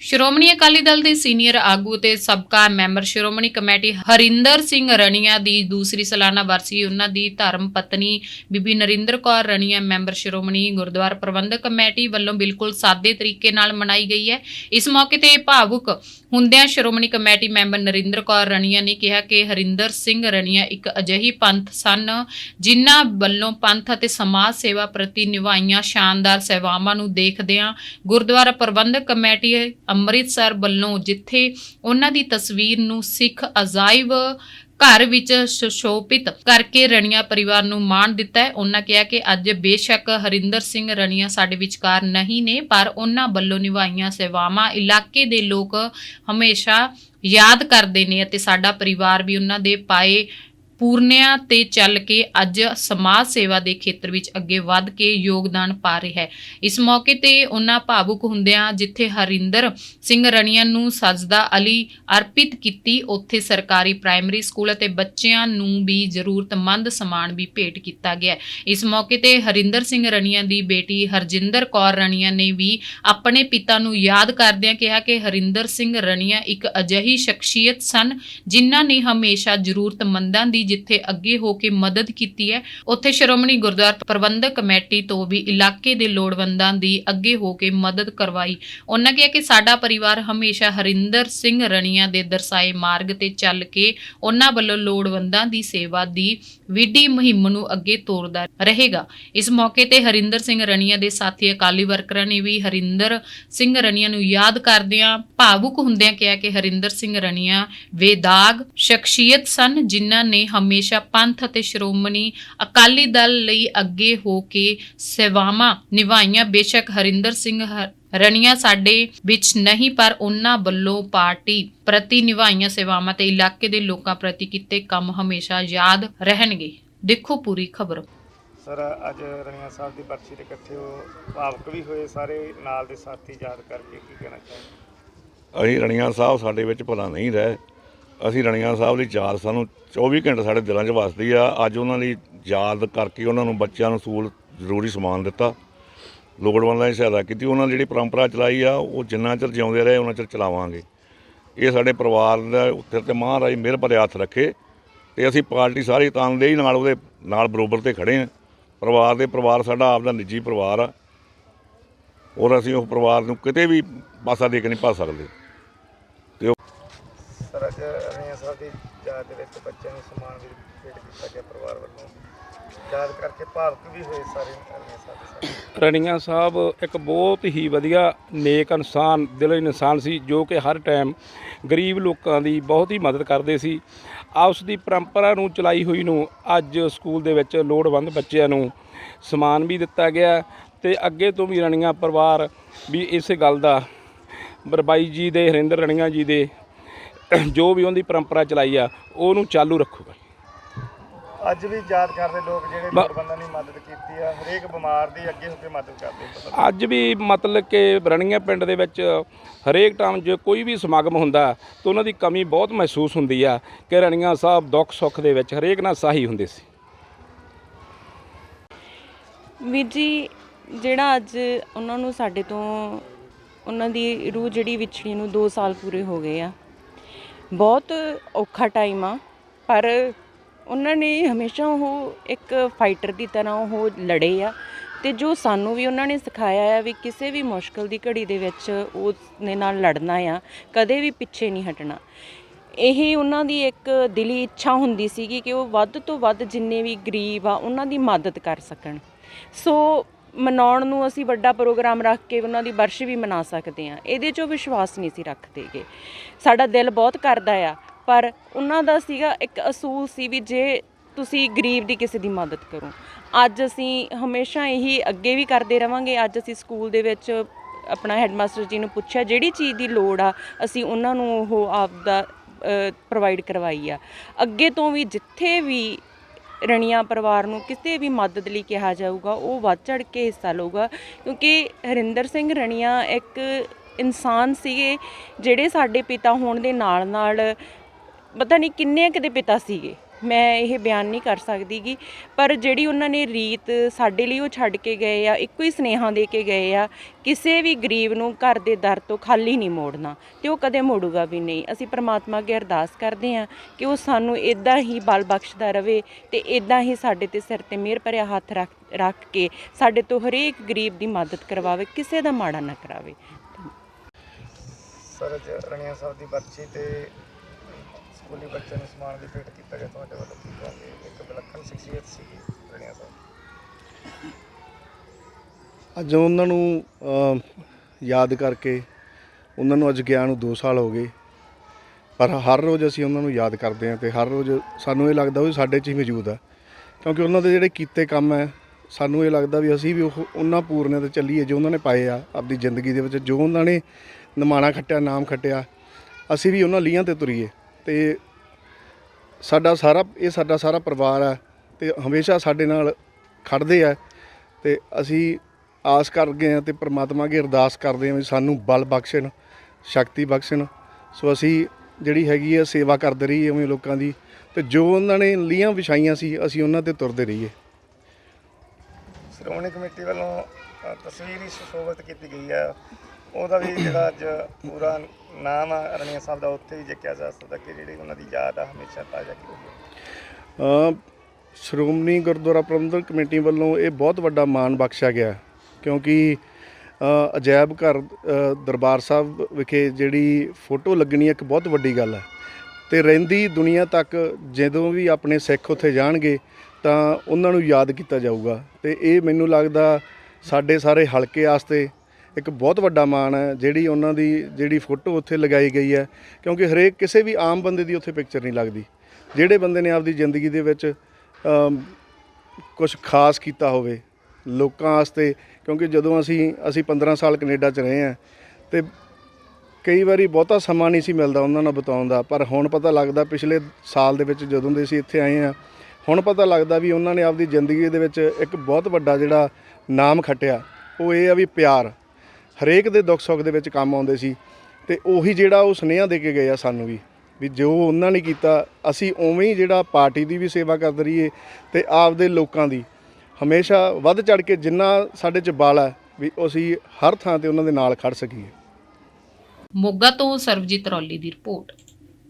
ਸ਼੍ਰੋਮਣੀ ਅਕਾਲੀ ਦਲ ਦੇ ਸੀਨੀਅਰ ਆਗੂ ਤੇ ਸਾਬਕਾ ਮੈਂਬਰ ਸ਼੍ਰੋਮਣੀ ਕਮੇਟੀ ਹਰਿੰਦਰ ਸਿੰਘ ਰਣੀਆ ਦੀ ਦੂਸਰੀ ਸਾਲਾਨਾ ਵਰਸੀ, ਉਹਨਾਂ ਦੀ ਧਰਮ ਪਤਨੀ ਬੀਬੀ ਨਰਿੰਦਰ ਕੌਰ ਰਣੀਆ, ਮੈਂਬਰ ਸ਼੍ਰੋਮਣੀ ਗੁਰਦੁਆਰਾ ਪ੍ਰਬੰਧਕ ਕਮੇਟੀ ਵੱਲੋਂ ਬਿਲਕੁਲ ਸਾਦੇ ਤਰੀਕੇ ਨਾਲ ਮਨਾਈ ਗਈ ਹੈ। ਇਸ ਮੌਕੇ ਤੇ ਭਾਵੁਕ ਹੁੰਦਿਆਂ ਸ਼੍ਰੋਮਣੀ ਕਮੇਟੀ ਮੈਂਬਰ ਨਰਿੰਦਰ ਕੌਰ ਰਣੀਆ ਨੇ ਕਿਹਾ ਕਿ ਹਰਿੰਦਰ ਸਿੰਘ ਰਣੀਆ ਇੱਕ ਅਜਿਹੀ ਪੰਥ ਸਨ ਜਿਨ੍ਹਾਂ ਵੱਲੋਂ ਪੰਥ ਅਤੇ ਸਮਾਜ ਸੇਵਾ ਪ੍ਰਤੀ ਨਿਭਾਈਆਂ ਸ਼ਾਨਦਾਰ ਸੇਵਾਵਾਂ ਨੂੰ ਦੇਖਦਿਆਂ ਗੁਰਦੁਆਰਾ ਪ੍ਰਬੰਧਕ ਕਮੇਟੀ ਅੰਮ੍ਰਿਤਸਰ ਵੱਲੋਂ ਜਿੱਥੇ ਉਹਨਾਂ ਦੀ ਤਸਵੀਰ ਨੂੰ ਸਿੱਖ ਅਜਾਇਬ ਘਰ ਵਿੱਚ ਸੁਸ਼ੋਭਿਤ ਕਰਕੇ ਰਣੀਆ ਪਰਿਵਾਰ ਨੂੰ ਮਾਣ ਦਿੱਤਾ ਹੈ। ਉਹਨਾਂ ਕਿਹਾ ਕਿ ਅੱਜ ਬੇਸ਼ੱਕ ਹਰਿੰਦਰ ਸਿੰਘ ਰਣੀਆ ਸਾਡੇ ਵਿਚਕਾਰ ਨਹੀਂ ਨੇ, ਪਰ ਉਹਨਾਂ ਵੱਲੋਂ ਨਿਭਾਈਆਂ ਸੇਵਾਵਾਂ ਇਲਾਕੇ ਦੇ ਲੋਕ ਹਮੇਸ਼ਾ ਯਾਦ ਕਰਦੇ ਨੇ ਅਤੇ ਸਾਡਾ ਪਰਿਵਾਰ ਵੀ ਉਹਨਾਂ ਦੇ ਪਾਏ ਪੂਰਨਿਆਂ ਤੇ ਚੱਲ ਕੇ ਅੱਜ ਸਮਾਜ ਸੇਵਾ ਦੇ ਖੇਤਰ ਵਿੱਚ ਅੱਗੇ ਵੱਧ ਕੇ ਯੋਗਦਾਨ ਪਾ ਰਿਹਾ ਹੈ। ਇਸ ਮੌਕੇ ਤੇ ਉਹਨਾਂ ਭਾਵੁਕ ਹੁੰਦਿਆਂ ਜਿੱਥੇ ਹਰਿੰਦਰ ਸਿੰਘ ਰਣੀਆਂ ਨੂੰ ਸਜਦਾ ਅਲੀ ਅਰਪਿਤ ਕੀਤੀ, ਉੱਥੇ ਸਰਕਾਰੀ ਪ੍ਰਾਇਮਰੀ ਸਕੂਲ ਅਤੇ ਬੱਚਿਆਂ ਨੂੰ ਵੀ ਜ਼ਰੂਰਤਮੰਦ ਸਮਾਨ ਵੀ ਭੇਟ ਕੀਤਾ ਗਿਆ ਇਸ ਮੌਕੇ ਤੇ ਹਰਿੰਦਰ ਸਿੰਘ ਰਣੀਆਂ ਦੀ ਬੇਟੀ ਹਰਜਿੰਦਰ ਕੌਰ ਰਣੀਆਂ ਨੇ ਵੀ ਆਪਣੇ ਪਿਤਾ ਨੂੰ ਯਾਦ ਕਰਦਿਆਂ ਕਿਹਾ ਕਿ ਹਰਿੰਦਰ ਸਿੰਘ ਰਣੀਆਂ ਇੱਕ ਅਜਿਹੀ ਸ਼ਖਸੀਅਤ ਸਨ ਜਿਨ੍ਹਾਂ ਨੇ ਹਮੇਸ਼ਾ ਜ਼ਰੂਰਤਮੰਦਾਂ ਦੀ ਜਿੱਥੇ ਅੱਗੇ ਹੋ ਕੇ ਮਦਦ ਕੀਤੀ ਹੈ, ਉੱਥੇ ਸ਼੍ਰੋਮਣੀ ਗੁਰਦੁਆਰਾ ਪ੍ਰਬੰਧਕ ਕਮੇਟੀ ਤੋਂ ਵੀ ਇਲਾਕੇ ਦੇ ਲੋੜਵੰਦਾਂ ਦੀ ਅੱਗੇ ਹੋ ਕੇ ਮਦਦ ਕਰਵਾਈ। ਉਹਨਾਂ ਕਿਹਾ ਕਿ ਸਾਡਾ ਪਰਿਵਾਰ ਹਮੇਸ਼ਾ ਹਰਿੰਦਰ ਸਿੰਘ ਰਣੀਆਂ ਦੇ ਦਰਸਾਏ ਮਾਰਗ ਤੇ ਚੱਲ ਕੇ ਉਹਨਾਂ ਵੱਲੋਂ ਲੋੜਵੰਦਾਂ ਦੀ ਸੇਵਾ ਦੀ ਵਿਧੀ ਮੁਹਿੰਮ ਨੂੰ ਅੱਗੇ ਤੋਰਦਾ ਰਹੇਗਾ। ਇਸ ਮੌਕੇ ਤੇ ਹਰਿੰਦਰ ਸਿੰਘ ਰਣੀਆਂ ਦੇ ਸਾਥੀ ਅਕਾਲੀ ਵਰਕਰਾਂ ਨੇ ਵੀ ਹਰਿੰਦਰ ਸਿੰਘ ਰਣੀਆਂ ਨੂੰ ਯਾਦ ਕਰਦਿਆਂ ਭਾਵੁਕ ਹੁੰਦਿਆਂ ਕਿਹਾ ਕਿ ਹਰਿੰਦਰ ਸਿੰਘ ਰਣੀਆਂ ਵੇਦਾਗ ਸ਼ਖਸੀਅਤ ਸਨ ਜਿਨ੍ਹਾਂ ਨੇ ਹਮੇਸ਼ਾ ਪੰਥ ਅਤੇ ਸ਼੍ਰੋਮਣੀ ਅਕਾਲੀ ਦਲ ਲਈ ਅੱਗੇ ਹੋ ਕੇ ਸੇਵਾਵਾਂ ਨਿਭਾਈਆਂ। ਬੇਸ਼ੱਕ ਹਰਿੰਦਰ ਸਿੰਘ ਰਣੀਆਂ ਸਾਡੇ ਵਿੱਚ ਨਹੀਂ ਪਰ ਉਹਨਾਂ ਵੱਲੋਂ ਪਾਰਟੀ ਪ੍ਰਤੀ ਨਿਭਾਈਆਂ ਸੇਵਾਵਾਂ ਤੇ ਇਲਾਕੇ ਦੇ ਲੋਕਾਂ ਪ੍ਰਤੀ ਕੀਤੇ ਕੰਮ ਹਮੇਸ਼ਾ ਯਾਦ ਰਹਿਣਗੇ। ਦੇਖੋ ਪੂਰੀ ਖਬਰ। ਸਰ ਅੱਜ ਰਣੀਆ ਸਾਹਿਬ ਦੀ ਬਰਸੀ ਤੇ ਇਕੱਠੇ ਹੋ ਭਾਵਕ ਵੀ ਹੋਏ ਸਾਰੇ ਨਾਲ ਦੇ ਸਾਥੀ ਯਾਦ ਕਰਕੇ ਕੀ ਕਹਿਣਾ ਚਾਹੁੰਦੇ ਅਸੀਂ ਰਣੀਆਂ ਸਾਹਿਬ ਸਾਡੇ ਵਿੱਚ ਭਲਾ ਨਹੀਂ ਰਹੇ। ਅਸੀਂ ਰਣੀਆਂ ਸਾਹਿਬ ਦੀ ਯਾਦ ਸਾਨੂੰ 24 ਘੰਟੇ ਸਾਡੇ ਦਿਲਾਂ 'ਚ ਵਸਦੀ ਆ। ਅੱਜ ਉਹਨਾਂ ਦੀ ਯਾਦ ਕਰਕੇ ਉਹਨਾਂ ਨੂੰ ਬੱਚਿਆਂ ਨੂੰ ਸਕੂਲ ਜ਼ਰੂਰੀ ਸਮਾਨ ਦਿੱਤਾ। ਲੋੜਵੰਦਾਂ ਦੀ ਸਹਾਇਤਾ ਕੀਤੀ। ਉਹਨਾਂ ਨੇ ਜਿਹੜੀ ਪਰੰਪਰਾ ਚਲਾਈ ਆ, ਉਹ ਜਿੰਨਾ ਚਿਰ ਜਿਉਂਦੇ ਰਹੇ, ਉਹਨਾਂ ਚਿਰ ਚਲਾਵਾਂਗੇ। ਇਹ ਸਾਡੇ ਪਰਿਵਾਰ ਦਾ ਉੱਤੇ ਤੇ ਮਹਾਰਾਜ ਮਿਹਰ ਭਰੇ ਹੱਥ ਰੱਖੇ ਤੇ ਅਸੀਂ ਪਾਰਟੀ ਸਾਰੀ ਤਨਦੇਹੀ ਨਾਲ ਉਹਦੇ ਨਾਲ ਬਰੋਬਰ ਤੇ ਖੜੇ ਆ। ਪਰਿਵਾਰ ਦੇ ਪਰਿਵਾਰ ਸਾਡਾ ਆਪਦਾ ਨਿੱਜੀ ਪਰਿਵਾਰ ਆ। ਔਰ ਅਸੀਂ ਉਹ ਪਰਿਵਾਰ ਨੂੰ ਕਿਤੇ ਵੀ ਪਾਸਾ ਦੇ ਕੇ ਨਹੀਂ ਪਾ ਸਕਦੇ। ਸਰ ਅੱਜ ਰਣੀਆ ਸਾਹਿਬ ਦੀ ਯਾਦ ਦੇ ਵਿੱਚ ਬੱਚਿਆਂ ਨੂੰ ਸਮਾਨ ਵੀ ਭੇਟ ਕੀਤਾ ਗਿਆ ਪਰਿਵਾਰ ਵੱਲੋਂ। ਯਾਦ ਕਰਕੇ ਭਾਵਕ ਵੀ ਹੋਏ ਸਾਰੇ ਰਣੀਆ ਸਾਹਿਬ ਦੇ ਸਾਥੀ ਰਣੀਆਂ ਸਾਹਿਬ, ਇੱਕ ਬਹੁਤ ਹੀ ਵਧੀਆ ਨੇਕ ਇਨਸਾਨ, ਦਿਲੋਂ ਇਨਸਾਨ ਸੀ, ਜੋ ਕਿ ਹਰ ਟਾਈਮ ਗਰੀਬ ਲੋਕਾਂ ਦੀ ਬਹੁਤ ਹੀ ਮਦਦ ਕਰਦੇ ਸੀ। ਆਪਸ ਦੀ ਪਰੰਪਰਾ ਨੂੰ ਚਲਾਈ ਹੋਈ ਨੂੰ ਅੱਜ ਸਕੂਲ ਦੇ ਵਿੱਚ ਲੋੜਵੰਦ ਬੱਚਿਆਂ ਨੂੰ ਸਮਾਨ ਵੀ ਦਿੱਤਾ ਗਿਆ ਤੇ ਅੱਗੇ ਤੋਂ ਵੀ ਰਣੀਆਂ ਪਰਿਵਾਰ ਵੀ ਇਸੇ ਗੱਲ ਦਾ, ਬਰਬਾਈ ਜੀ ਦੇ, ਹਰਿੰਦਰ ਰਣੀਆਂ ਜੀ ਦੇ ਜੋ ਵੀ ਉਹਦੀ ਪਰੰਪਰਾ ਚਲਾਈ ਆ ਉਹਨੂੰ ਚਾਲੂ ਰੱਖੂਗਾ ਅੱਜ ਵੀ ਯਾਦ ਕਰਦੇ ਲੋਕ ਜਿਹੜੇ ਲੋੜਵੰਦਾਂ ਦੀ ਮਦਦ ਕੀਤੀ ਆ ਹਰੇਕ ਬਿਮਾਰ ਦੀ ਅੱਗੇ ਹੋ ਕੇ ਮਦਦ ਕਰਦੇ ਅੱਜ ਵੀ ਮਤਲਬ ਕਿ ਰਣੀਆਂ ਪਿੰਡ ਦੇ ਵਿੱਚ ਹਰੇਕ ਟਾਈਮ ਜੇ ਕੋਈ ਵੀ ਸਮਾਗਮ ਹੁੰਦਾ ਤਾਂ ਉਹਨਾਂ ਦੀ ਕਮੀ ਬਹੁਤ ਮਹਿਸੂਸ ਹੁੰਦੀ ਆ ਕਿ ਰਣੀਆਂ ਸਾਹਿਬ ਦੁੱਖ ਸੁੱਖ ਦੇ ਵਿੱਚ ਹਰੇਕ ਨਾਲ ਸਾਹੀ ਹੁੰਦੇ ਸੀ। ਵੀਰ ਜੀ ਜਿਹੜਾ ਅੱਜ ਉਹਨਾਂ ਨੂੰ ਸਾਡੇ ਤੋਂ ਉਹਨਾਂ ਦੀ ਰੂਹ ਜਿਹੜੀ ਵਿਛੜੀ ਨੂੰ 2 ਸਾਲ ਪੂਰੇ ਹੋ ਗਏ ਆ। ਬਹੁਤ ਔਖਾ ਟਾਈਮ ਆ, ਪਰ ਉਹਨਾਂ ਨੇ ਹਮੇਸ਼ਾ ਉਹ ਇੱਕ ਫਾਈਟਰ ਦੀ ਤਰ੍ਹਾਂ ਉਹ ਲੜੇ ਆ ਤੇ ਜੋ ਸਾਨੂੰ ਵੀ ਉਹਨਾਂ ਨੇ ਸਿਖਾਇਆ ਆ ਵੀ ਕਿਸੇ ਵੀ ਮੁਸ਼ਕਲ ਦੀ ਘੜੀ ਦੇ ਵਿੱਚ ਉਸ ਦੇ ਨਾਲ ਲੜਨਾ ਆ, ਕਦੇ ਵੀ ਪਿੱਛੇ ਨਹੀਂ ਹਟਣਾ। ਇਹ ਉਹਨਾਂ ਦੀ ਇੱਕ ਦਿਲੀ ਇੱਛਾ ਹੁੰਦੀ ਸੀਗੀ ਕਿ ਉਹ ਵੱਧ ਤੋਂ ਵੱਧ ਜਿੰਨੇ ਵੀ ਗਰੀਬ ਆ, ਉਹਨਾਂ ਦੀ ਮਦਦ ਕਰ ਸਕਣ। ਸੋ ਮਨਾਉਣ ਨੂੰ ਅਸੀਂ ਵੱਡਾ ਪ੍ਰੋਗਰਾਮ ਰੱਖ ਕੇ ਉਹਨਾਂ ਦੀ ਬਰਸ਼ ਵੀ ਮਨਾ ਸਕਦੇ ਆ ਇਹਦੇ 'ਚੋਂ ਵਿਸ਼ਵਾਸ ਨਹੀਂ ਸੀ ਰੱਖਦੇਗੇ। ਸਾਡਾ ਦਿਲ ਬਹੁਤ ਕਰਦਾ ਆ, ਪਰ ਉਹਨਾਂ ਦਾ ਸੀਗਾ ਇੱਕ ਅਸੂਲ ਸੀ ਵੀ ਜੇ ਤੁਸੀਂ ਗਰੀਬ ਦੀ ਕਿਸੇ ਦੀ ਮਦਦ ਕਰੋ। ਅੱਜ ਅਸੀਂ ਹਮੇਸ਼ਾ ਇਹੀ ਅੱਗੇ ਵੀ ਕਰਦੇ ਰਵਾਂਗੇ। ਅੱਜ ਅਸੀਂ ਸਕੂਲ ਦੇ ਵਿੱਚ ਆਪਣਾ ਹੈਡਮਾਸਟਰ ਜੀ ਨੂੰ ਪੁੱਛਿਆ, ਜਿਹੜੀ ਚੀਜ਼ ਦੀ ਲੋੜ ਆ, ਅਸੀਂ ਉਹਨਾਂ ਨੂੰ ਉਹ ਆਪਦਾ ਪ੍ਰੋਵਾਈਡ ਕਰਵਾਈ ਆ। ਅੱਗੇ ਤੋਂ ਵੀ ਜਿੱਥੇ ਵੀ ਰਣੀਆਂ ਪਰਿਵਾਰ ਨੂੰ ਕਿਸੇ ਵੀ ਮਦਦ ਲਈ ਕਿਹਾ ਜਾਊਗਾ, ਉਹ ਵੱਧ ਚੜ ਕੇ ਹਿੱਸਾ ਲਊਗਾ, ਕਿਉਂਕਿ ਹਰਿੰਦਰ ਸਿੰਘ ਰਣੀਆਂ ਇੱਕ ਇਨਸਾਨ ਸੀਗੇ ਜਿਹੜੇ ਸਾਡੇ ਪਿਤਾ ਹੋਣ ਦੇ ਨਾਲ ਨਾਲ ਪਤਾ ਨਹੀਂ ਕਿੰਨੇ ਕੁ ਦੇ ਪਿਤਾ ਸੀਗੇ। ਮੈਂ ਇਹ ਬਿਆਨ ਨਹੀਂ ਕਰ ਸਕਦੀ ਗੀ ਪਰ ਜਿਹੜੀ ਉਹਨਾਂ ਨੇ ਰੀਤ ਸਾਡੇ ਲਈ ਉਹ ਛੱਡ ਕੇ ਗਏ ਆ, ਇੱਕੋ ਹੀ ਸਨੇਹਾ ਦੇ ਕੇ ਗਏ ਆ, ਕਿਸੇ ਵੀ ਗਰੀਬ ਨੂੰ ਘਰ ਦੇ ਦਰ ਤੋਂ ਖਾਲੀ ਨਹੀਂ ਮੋੜਨਾ ਤੇ ਉਹ ਕਦੇ ਮੋੜੂਗਾ ਵੀ ਨਹੀਂ। ਅਸੀਂ ਪ੍ਰਮਾਤਮਾ ਅੱਗੇ ਅਰਦਾਸ ਕਰਦੇ ਹਾਂ ਕਿ ਉਹ ਸਾਨੂੰ ਇਦਾਂ ਹੀ ਬਲ ਬਖਸ਼ਦਾ ਰਵੇ ਤੇ ਇਦਾਂ ਹੀ ਸਾਡੇ ਤੇ ਸਿਰ ਤੇ ਮਿਹਰ ਭਰਿਆ ਹੱਥ ਰੱਖ ਰੱਖ ਕੇ ਸਾਡੇ ਤੋਂ ਹਰੇਕ ਗਰੀਬ ਦੀ ਮਦਦ ਕਰਵਾਵੇ, ਕਿਸੇ ਦਾ ਮਾੜਾ ਨਾ ਕਰਾਵੇ। ਸਰ, ਅੱਜ ਸਾਹਿਬ ਦੀ ਬਰਸੀ ਤੇ ਸਕੂਲੀ ਬੱਚਿਆਂ ਨੂੰ ਸਮਾਨ ਵੀ ਭੇਟ ਕੀਤਾ ਗਿਆ ਤੁਹਾਡੇ ਵੱਲੋਂ ਕੀ ਕਹੋਗੇ? ਇੱਕ ਵਿਲੱਖਣ ਸ਼ਖਸੀਅਤ ਸੀ ਰਣੀਆਂ ਸਾਹਿਬ ਅੱਜ ਉਹਨਾਂ ਨੂੰ ਅ, ਯਾਦ ਕਰਕੇ ਉਹਨਾਂ ਨੂੰ ਅੱਜ ਗਿਆ ਨੂੰ 2 ਸਾਲ ਹੋ ਗਏ। ਪਰ ਹਰ ਰੋਜ਼ ਅਸੀਂ ਉਹਨਾਂ ਨੂੰ ਯਾਦ ਕਰਦੇ ਹਾਂ ਤੇ ਹਰ ਰੋਜ਼ ਸਾਨੂੰ ਇਹ ਲੱਗਦਾ ਵੀ ਸਾਡੇ 'ਚ ਹੀ ਮੌਜੂਦ ਆ। ਕਿਉਂਕਿ ਉਹਨਾਂ ਦੇ ਜਿਹੜੇ ਕੀਤੇ ਕੰਮ ਹੈ ਸਾਨੂੰ ਇਹ ਲੱਗਦਾ ਵੀ ਅਸੀਂ ਵੀ ਉਹ ਉਹਨਾਂ ਪੂਰਨਿਆਂ ਤੇ ਚੱਲੀਏ ਜੋ ਉਹਨਾਂ ਨੇ ਪਾਏ ਆ ਆਪਣੀ ਜ਼ਿੰਦਗੀ ਦੇ ਵਿੱਚ ਜੋ ਉਹਨਾਂ ਨੇ ਨਿਮਾਣਾ ਖੱਟਿਆ ਨਾਮ ਖੱਟਿਆ ਅਸੀਂ ਵੀ ਉਹਨਾਂ ਲੀਹਾਂ ਤੇ ਤੁਰੀਏ। ਤੇ ਸਾਡਾ ਸਾਰਾ, ਇਹ ਸਾਡਾ ਸਾਰਾ ਪਰਿਵਾਰ ਆ ਤੇ ਹਮੇਸ਼ਾ ਸਾਡੇ ਨਾਲ ਖੜਦੇ ਆ ਤੇ ਅਸੀਂ ਆਸ ਕਰਦੇ ਹਾਂ ਤੇ ਪ੍ਰਮਾਤਮਾ ਅੱਗੇ ਅਰਦਾਸ ਕਰਦੇ ਹਾਂ ਵੀ ਸਾਨੂੰ ਬਲ ਬਖਸ਼ਣ, ਸ਼ਕਤੀ ਬਖਸ਼ਣ। ਸੋ ਅਸੀਂ ਜਿਹੜੀ ਹੈਗੀ ਆ ਸੇਵਾ ਕਰਦੇ ਰਹੀਏ ਉਵੇਂ ਲੋਕਾਂ ਦੀ ਤੇ ਜੋ ਉਹਨਾਂ ਨੇ ਲੀਹਾਂ ਵਿਛਾਈਆਂ ਸੀ, ਅਸੀਂ ਉਹਨਾਂ ਤੇ ਤੁਰਦੇ ਰਹੀਏ। ਸ਼੍ਰੋਮਣੀ ਕਮੇਟੀ ਵੱਲੋਂ ਤਸਵੀਰ ਹੀ ਸੁਸ਼ੋਭਿਤ ਕੀਤੀ ਗਈ ਹੈ ਉਹਦਾ ਵੀ ਜਿਹੜਾ ਅੱਜ ਪੂਰਾ ਨਾਮ ਆ ਰਣੀਆਂ ਸਾਹਿਬ ਦਾ ਉੱਥੇ ਹੀ ਜਿੱਕਿਆ ਜਾ ਸਕਦਾ ਕਿ ਜਿਹੜੀ ਉਹਨਾਂ ਦੀ ਯਾਦ ਆ ਹਮੇਸ਼ਾ ਤਾਜ਼ਾ ਕੀਤੀ ਅ, ਸ਼੍ਰੋਮਣੀ ਗੁਰਦੁਆਰਾ ਪ੍ਰਬੰਧਕ ਕਮੇਟੀ ਵੱਲੋਂ ਇਹ ਬਹੁਤ ਵੱਡਾ ਮਾਣ ਬਖਸ਼ਿਆ ਗਿਆ ਕਿਉਂਕਿ ਅ, ਅਜਾਇਬ ਘਰ ਅ, ਦਰਬਾਰ ਸਾਹਿਬ ਵਿਖੇ ਜਿਹੜੀ ਫੋਟੋ ਲੱਗਣੀ ਇੱਕ ਬਹੁਤ ਵੱਡੀ ਗੱਲ ਹੈ। ਤੇ ਰਹਿੰਦੀ ਦੁਨੀਆ ਤੱਕ ਜਦੋਂ ਵੀ ਆਪਣੇ ਸਿੱਖ ਉੱਥੇ ਜਾਣਗੇ ਤਾਂ ਉਹਨਾਂ ਨੂੰ ਯਾਦ ਕੀਤਾ ਜਾਊਗਾ। ਤੇ ਇਹ ਮੈਨੂੰ ਲੱਗਦਾ ਸਾਡੇ ਸਾਰੇ ਹਲਕੇ ਵਾਸਤੇ ਇੱਕ ਬਹੁਤ ਵੱਡਾ ਮਾਣ ਹੈ, ਜਿਹੜੀ ਉਹਨਾਂ ਦੀ ਜਿਹੜੀ ਫੋਟੋ ਉੱਥੇ ਲਗਾਈ ਗਈ ਹੈ, ਕਿਉਂਕਿ ਹਰੇਕ ਕਿਸੇ ਵੀ ਆਮ ਬੰਦੇ ਦੀ ਉੱਥੇ ਪਿਕਚਰ ਨਹੀਂ ਲੱਗਦੀ। ਜਿਹੜੇ ਬੰਦੇ ਨੇ ਆਪਦੀ ਜ਼ਿੰਦਗੀ ਦੇ ਵਿੱਚ ਕੁਝ ਖਾਸ ਕੀਤਾ ਹੋਵੇ, ਲੋਕਾਂ ਵਾਸਤੇ, ਕਿਉਂਕਿ ਜਦੋਂ ਅਸੀਂ ਅਸੀਂ 15 ਸਾਲ ਕੈਨੇਡਾ 'ਚ ਰਹੇ ਹਾਂ, ਤੇ ਕਈ ਵਾਰੀ ਬਹੁਤਾ ਸਮਾਂ ਨਹੀਂ ਸੀ ਮਿਲਦਾ ਉਹਨਾਂ ਨਾਲ ਬਿਤਾਉਣ ਦਾ, ਪਰ ਹੁਣ ਪਤਾ ਲੱਗਦਾ ਪਿਛਲੇ ਸਾਲ ਦੇ ਵਿੱਚ ਜਦੋਂ ਦੇ ਅਸੀਂ ਇੱਥੇ ਆਏ ਹਾਂ, ਹੁਣ ਪਤਾ ਲੱਗਦਾ ਵੀ ਉਹਨਾਂ ਨੇ ਆਪਦੀ ਜ਼ਿੰਦਗੀ ਦੇ ਵਿੱਚ ਇੱਕ ਬਹੁਤ ਵੱਡਾ ਜਿਹੜਾ ਨਾਮ ਖੱਟਿਆ, ਉਹ ਇਹ ਆ ਵੀ ਪਿਆਰ। ਹਰੇਕ ਦੇ ਦੁੱਖ ਸੁੱਖ ਦੇ ਵਿੱਚ ਕੰਮ ਆਉਂਦੇ ਸੀ ਤੇ ਉਹੀ ਜਿਹੜਾ ਉਹ ਸੁਨੇਹਾ ਦੇ ਕੇ ਗਏ ਆ ਸਾਨੂੰ ਵੀ ਵੀ ਜੋ ਉਹਨਾਂ ਨੇ ਕੀਤਾ, ਅਸੀਂ ਉਵੇਂ ਹੀ ਜਿਹੜਾ ਪਾਰਟੀ ਦੀ ਵੀ ਸੇਵਾ ਕਰਦੇ ਰਹੀਏ ਤੇ ਆਪਦੇ ਲੋਕਾਂ ਦੀ। ਹਮੇਸ਼ਾ ਵੱਧ ਚੜ ਕੇ ਜਿੰਨਾ ਸਾਡੇ 'ਚ ਬਲ ਹੈ, ਵੀ ਅਸੀਂ ਹਰ ਥਾਂ ਤੇ ਉਹਨਾਂ ਦੇ ਨਾਲ ਖੜ ਸਕੀਏ। ਮੋਗਾ ਤੋਂ ਸਰਬਜੀਤ ਰੌਲੀ ਦੀ ਰਿਪੋਰਟ।